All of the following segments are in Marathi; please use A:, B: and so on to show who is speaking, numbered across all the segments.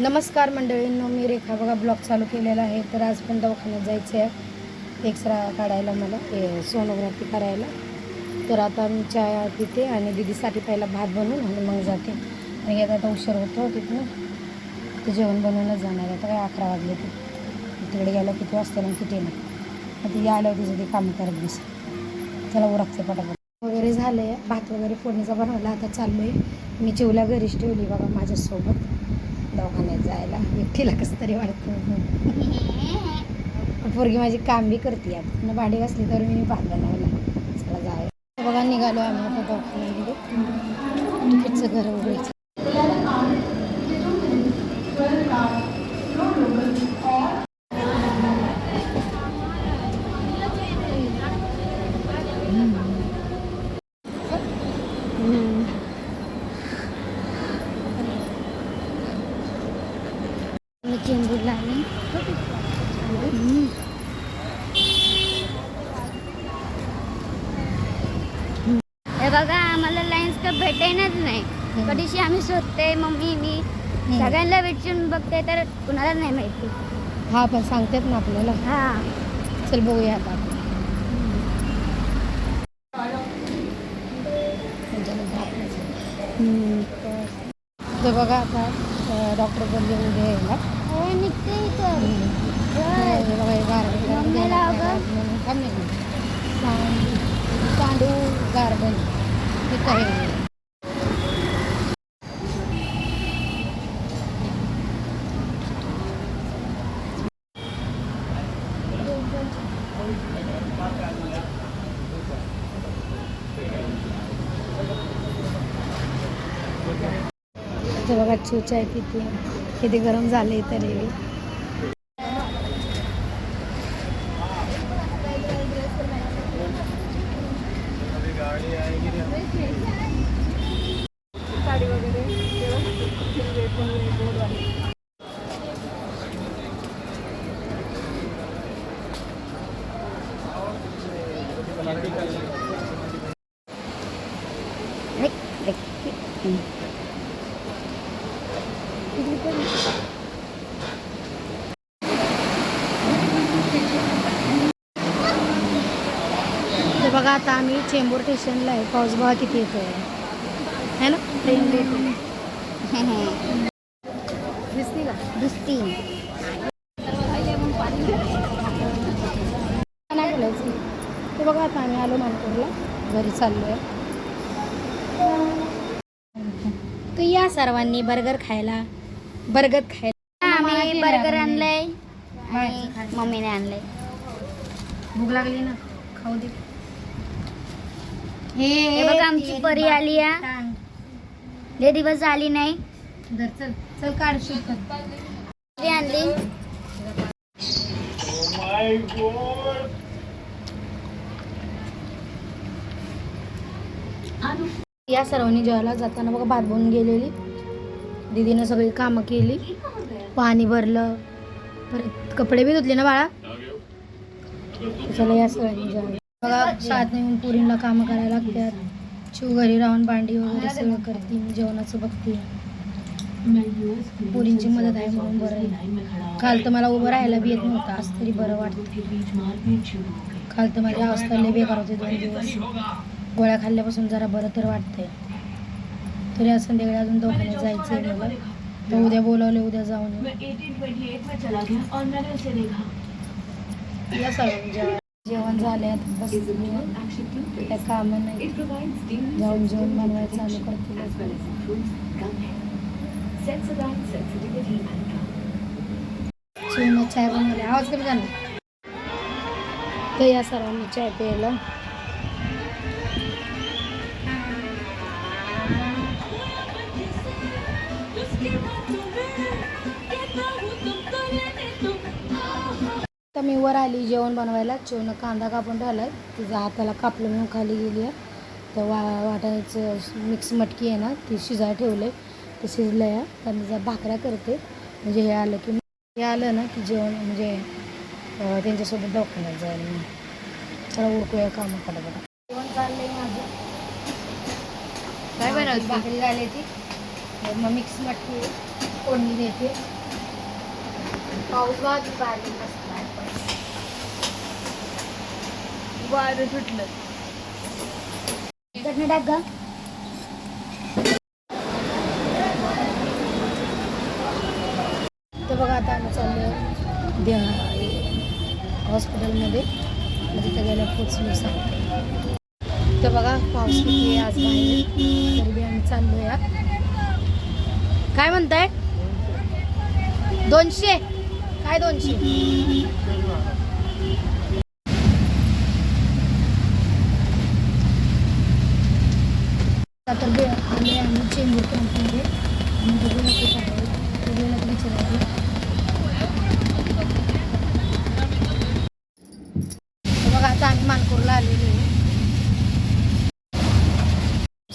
A: नमस्कार मंडळींनो मी रेखा बघा ब्लॉग चालू केलेला आहे. तर आज पण दवाखान्यात जायचं आहे एक्सरा काढायला मला सोनोग्राफी करायला. तर आता मी चहा पिते आणि दिदीसाठी पहिला भात बनवून आणि मग जाते. आणि आता आता उशीर होतो तिथून. ते जेवण बनवूनच जाणार आहे. आता काय अकरा वाजले ते. तिकडे गेलं किती वाजता किती नाही. आता या आल्यावर तिचं ते काम करत बस. चला उरकते पटापट. वगैरे झालं आहे भात वगैरे फोडणीचा बनवला. आता चाललो आहे मी चिवला घरीच ठेवली बघा माझ्यासोबत. दवाखान्यात जायला. एकटीला कसं तरी वाटतं. पोरगी माझी काम बी करते आता भांडी घासली तर मी भात बनवला. चला जाऊया. बघा निघालो आम्ही आता दवाखान्यामध्ये. तिकीटचं घर उघडायचं
B: मी चेंबूरला आले हे बघा आम्हाला लाईन्स का भेटेनच नाही. कधीशी आम्ही शोधते मम्मी मी सगळ्यांना विचारून बघते तर कुणाला नाही माहिती.
A: हा पण सांगतात ना आपल्याला.
B: हा.
A: चल बघूया आता. तर बघा आता डॉक्टर बोलले उद्या यायला
B: निघते
A: गार्डन गार्डन तिथं आहे. बघा चूच आहे किती किती गरम झाले तरी ते बघा आता आम्ही चेंबूर स्टेशनला आहे. पाऊस बघा किती येतो आहे है ना? ट्रेन लेट दिसली का?
B: दुसती.
A: नाही बोलायचं. ते बघा आता आम्ही आलो मानपूरला. घरी चाललो आहे तर या सर्वांनी बर्गर खायला बर्गर खायला.
B: आम्ही बर्गर आणलंय आणि मम्मीने आणलंय.
A: भूक लागली ना? खाऊ दे.
B: हे बघा आमची परी आली या लय दिवस आली नाही.
A: धर चल. चल काढ शूट कर.
B: ती आणली.
A: या सर्वांनी जेवायला जाताना बघा भात बनून गेलेली. दीदीनं सगळी कामं केली. पाणी भरलं. परत कपडे बी धुतले ना बाळा? चला या सगळ्यांनी बघा शाळेत येऊन पुरींना कामं करायला लागतात. शिव घरी राहून भांडी वगैरे सगळं करते. मी जेवणाचं बघते. पुरींची मदत आहे म्हणून बरं आहे. काल तर मला उभं राहायला बी येत नव्हतं. आज तरी बरं वाटतं. काल तर माझी अवस्था लय बेकार होते दोन दिवस. गोळ्या खाल्ल्यापासून जरा बरं तर वाटतंय. तरी आज संध्याकाळी अजून दवाखान्यात जायचं आहे मला. तर उद्या बोलावले उद्या जाऊन. या सगळं जेवण. जेवण झाले आता बस काय कामं नाही. जाऊन जेवण बनवायचं चालू करतील. चाय बनवले. आवाज कमी झाला. तर या सर्वांनी चाय प्यायला. मी वर आली जेवण बनवायला. चिवनं कांदा कापून ठेवला तिचा हाताला कापलं म्हणून खाली गेली आहे. तर वा वाटायचं मिक्स मटकी आहे ना ती शिजायला ठेवले ते शिजलं आहे तर तिचा भाकऱ्या करते. म्हणजे हे आलं की हे आलं ना की जेवण म्हणजे त्यांच्यासोबत दवाखान्यात जायला मी चला उरकूया कामं पटापट. जेवण चाललंय माझं.
B: काय?
A: भाकरी झाली ती मग मिक्स मटकी फोडणी देते. पाऊस वाज पाणी बसलाय
B: वारं सुटलं चटणी टाक ग.
A: तर बघा आता आम्ही चाललो द्या हॉस्पिटलमध्ये. तिथं गेल्या पोचलो सांगते तर बघा पाऊस किती आज बाहेर. तरी बी आम्ही चाललो या काय म्हणताय? दोनशे? काय दोनशे? आता बे आले आम्ही चेंबूर आणि बघूया आहे. बघूया बघा आता आम्ही मानपूरला आलेलो आहे.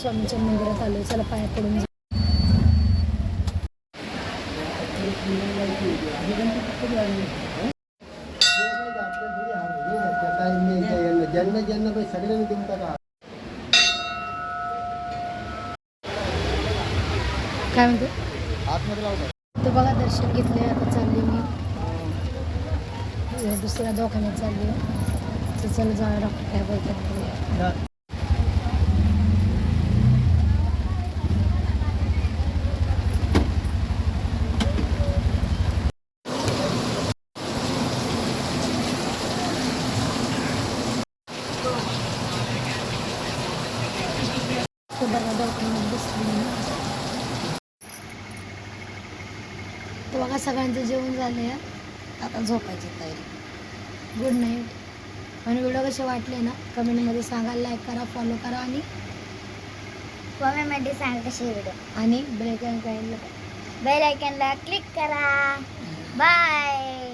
A: स्वामीच्या मंदिरात आलो चला पाया पडून जाऊ.
C: ज्यांना ज्यांना सगळ्यांनी देऊन टाका
A: काय म्हणते?
C: आतमध्ये लावतात
A: तर बघा दर्शन घेतले आता चालली मी. अं, दुसऱ्या दवाखान्यात चालली तर चल जा डॉक्टर काय बोलतात बघूया. तर बघा दवाखान्यात बसली मी. तर बघा सगळ्यांचं जेवण झालं आहे आता झोपायची तयारी. गुड नाईट आणि व्हिडिओ कसे वाटले ना कमेंटमध्ये सांगा लाईक करा फॉलो करा आणि
B: कमेंटमध्ये सांगा कशी व्हिडिओ
A: आणि ब्रेक
B: बेल आयकनला क्लिक करा. बाय